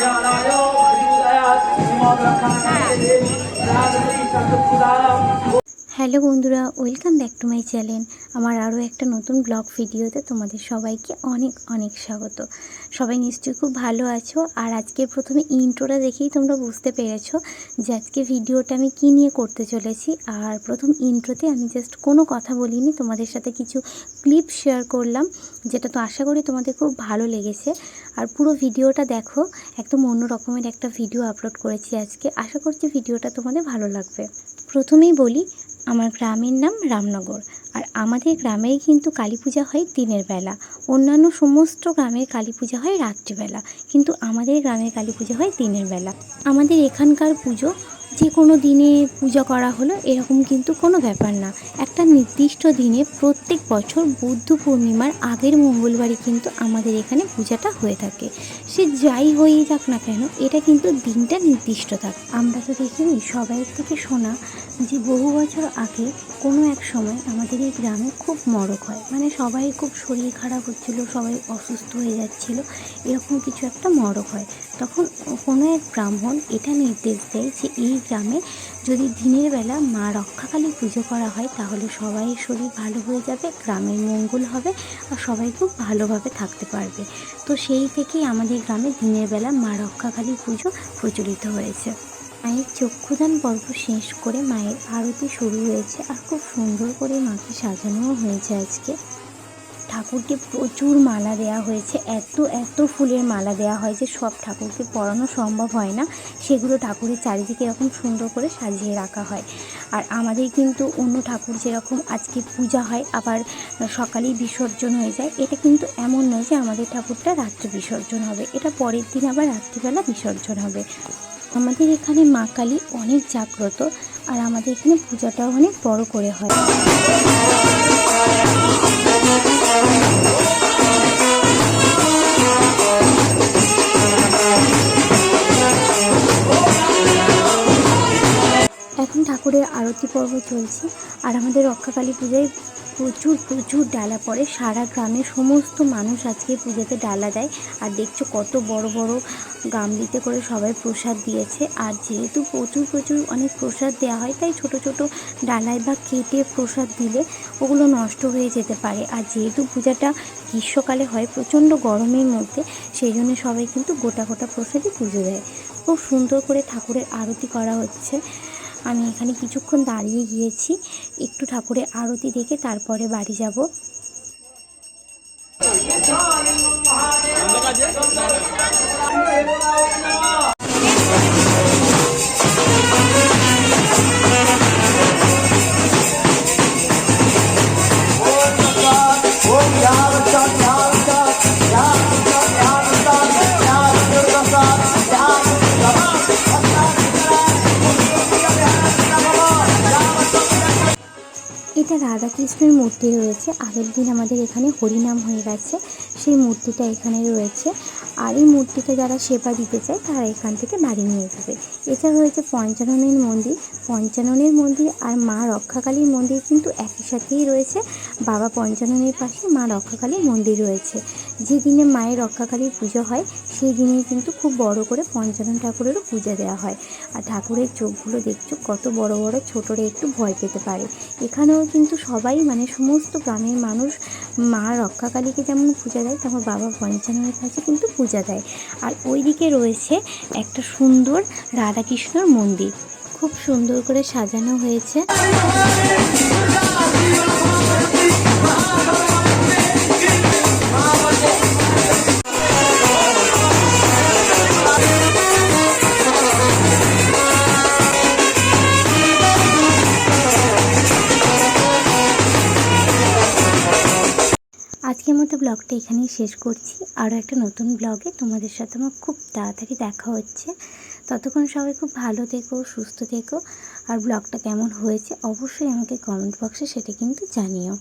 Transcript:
하나요 우리나라 주먹을 하나에 대해 나들이 자꾸 부담 hello বন্ধুরা, welcome back to my channel. আমার আরও একটা নতুন ব্লগ ভিডিওতে তোমাদের সবাইকে অনেক অনেক স্বাগত। সবাই নিশ্চয়ই খুব ভালো আছো। আর আজকে প্রথমে ইন্ট্রোটা দেখেই তোমরা বুঝতে পেরেছ যে আজকে ভিডিওটা আমি কী নিয়ে করতে চলেছি। আর প্রথম ইন্ট্রোতে আমি জাস্ট কোনো কথা বলিনি, তোমাদের সাথে কিছু ক্লিপ শেয়ার করলাম, যেটা তো আশা করি তোমাদের খুব ভালো লেগেছে। আর পুরো ভিডিওটা দেখো, একদম অন্য রকমের একটা ভিডিও আপলোড করেছি আজকে। আশা করছি ভিডিওটা তোমাদের ভালো লাগবে। প্রথমেই বলি আমার গ্রামের নাম রামনগর। আর আমাদের গ্রামেই কিন্তু কালী পূজা হয় দিনের বেলা। অন্যান্য সমস্ত গ্রামের কালী পূজা হয় রাত্রিবেলা। কিন্তু আমাদের গ্রামের কালী পূজা হয় দিনের বেলা। আমাদের এখানকার পুজো যে কোনো দিনে পূজা করা হলো, এরকম কিন্তু কোনো ব্যাপার না। একটা নির্দিষ্ট দিনে প্রত্যেক বছর বুদ্ধ পূর্ণিমার আগের মঙ্গলবারই কিন্তু আমাদের এখানে পূজাটা হয়ে থাকে। সে যাই হয়েই যাক না কেন, এটা কিন্তু দিনটা নির্দিষ্ট থাকে। আমরা তো দেখিনি, সবাই থেকে শোনা যে বহু বছর আগে কোনো এক সময় আমাদের এই গ্রামে খুব মরক হয়। মানে সবাই খুব শরীর খারাপ হচ্ছিল, সবাই অসুস্থ হয়ে যাচ্ছিল, এরকম কিছু একটা মরক হয়। তখন কোনো এক ব্রাহ্মণ এটা নির্দেশ দেয় যে এই গ্রামে যদি দিনের বেলা মা রক্ষাকালী পুজো করা হয়, তাহলে সবাই শরীর ভালো হয়ে যাবে, গ্রামের মঙ্গল হবে আর সবাই খুব ভালোভাবে থাকতে পারবে। তো সেই থেকেই আমাদের গ্রামে দিনের বেলা মা রক্ষাকালী পুজো প্রচলিত হয়েছে। মায়ের চক্ষুদান পর্ব শেষ করে মায়ের আরতি শুরু হয়েছে আর খুব সুন্দর করে মাকে সাজানোও হয়েছে আজকে। ঠাকুরকে প্রচুর মালা দেওয়া হয়েছে। এত এত ফুলের মালা দেওয়া হয় যে সব ঠাকুরকে পরানো সম্ভব হয় না। সেগুলো ঠাকুরের চারিদিকে এরকম সুন্দর করে সাজিয়ে রাখা হয়। আর আমাদের কিন্তু অন্য ঠাকুর যেরকম আজকে পূজা হয়, আবার সকালেই বিসর্জন হয়ে যায়, এটা কিন্তু এমন নয় যে আমাদের ঠাকুরটা রাত্রে বিসর্জন হবে। এটা পরের দিন আবার রাত্রিবেলা বিসর্জন হবে। আমাদের এখানে মা কালী অনেক জাগ্রত, আর আমাদের এখানে পূজাটাও অনেক বড় করে হয়। এখন ঠাকুরের আরতি পর্ব চলছে আর আমাদের রক্ষাকালী পূজায় প্রচুর প্রচুর ডালা পড়ে। সারা গ্রামের সমস্ত মানুষ আজকে পুজোতে ডালা দেয়। আর দেখছ কত বড় বড় গামলিতে করে সবাই প্রসাদ দিয়েছে। আর যেহেতু প্রচুর প্রচুর অনেক প্রসাদ দেওয়া হয়, তাই ছোট ছোট ডালায় বা কেটে প্রসাদ দিলে ওগুলো নষ্ট হয়ে যেতে পারে। আর যেহেতু পূজাটা গ্রীষ্মকালে হয়, প্রচণ্ড গরমের মধ্যে, সেই জন্য সবাই কিন্তু গোটা গোটা প্রসাদই পুজো দেয়। খুব সুন্দর করে ঠাকুরের আরতি করা হচ্ছে। আমি এখানে কিছুক্ষণ দাঁড়িয়ে গিয়েছি। একটু ঠাকুরের আরতি দেখে তারপরে বাড়ি যাব। রাধাকৃষ্ণের মূর্তি রয়েছে। আগের দিন আমাদের এখানে হরিনাম হয়ে গেছে। সেই মূর্তিটা এখানে রয়েছে। আর এই মূর্তিটা যারা সেবা দিতে চায়, তারা এখান থেকে বাড়ি নিয়ে যাবে। এছাড়া রয়েছে পঞ্চাননের মন্দির। পঞ্চাননের মন্দির আর মা রক্ষাকালীর মন্দির কিন্তু একই সাথেই রয়েছে। বাবা পঞ্চাননের পাশে, মা রক্ষাকালীর মন্দির রয়েছে। যে দিনে মায়ের রক্ষাকালীর পুজো হয়, সেই দিনেই কিন্তু খুব বড় করে পঞ্চানন ঠাকুরেরও পূজা দেওয়া হয়। আর ঠাকুরের চোখগুলো দেখছ, কত বড় বড়, ছোটরে একটু ভয় পেতে পারে। এখানেও কিন্তু সবাই মানে সমস্ত গ্রামের মানুষ মা রক্ষাকালীকে যেমন পূজা দেয় তেমন বাবা পঞ্চাননের কাছে কিন্তু পূজা দেয়। আর ওইদিকে রয়েছে একটা সুন্দর রাধাকৃষ্ণর মন্দির। খুব সুন্দর করে সাজানো হয়েছে। মতো ব্লগটা এখানেই শেষ করছি। আরও একটা নতুন ব্লগে তোমাদের সাথে আমার খুব তাড়াতাড়ি দেখা হচ্ছে। ততক্ষণ সবাই খুব ভালো থেকো, সুস্থ থেকো। আর ব্লগটা কেমন হয়েছে অবশ্যই আমাকে কমেন্ট বক্সে সেটা কিন্তু জানিও।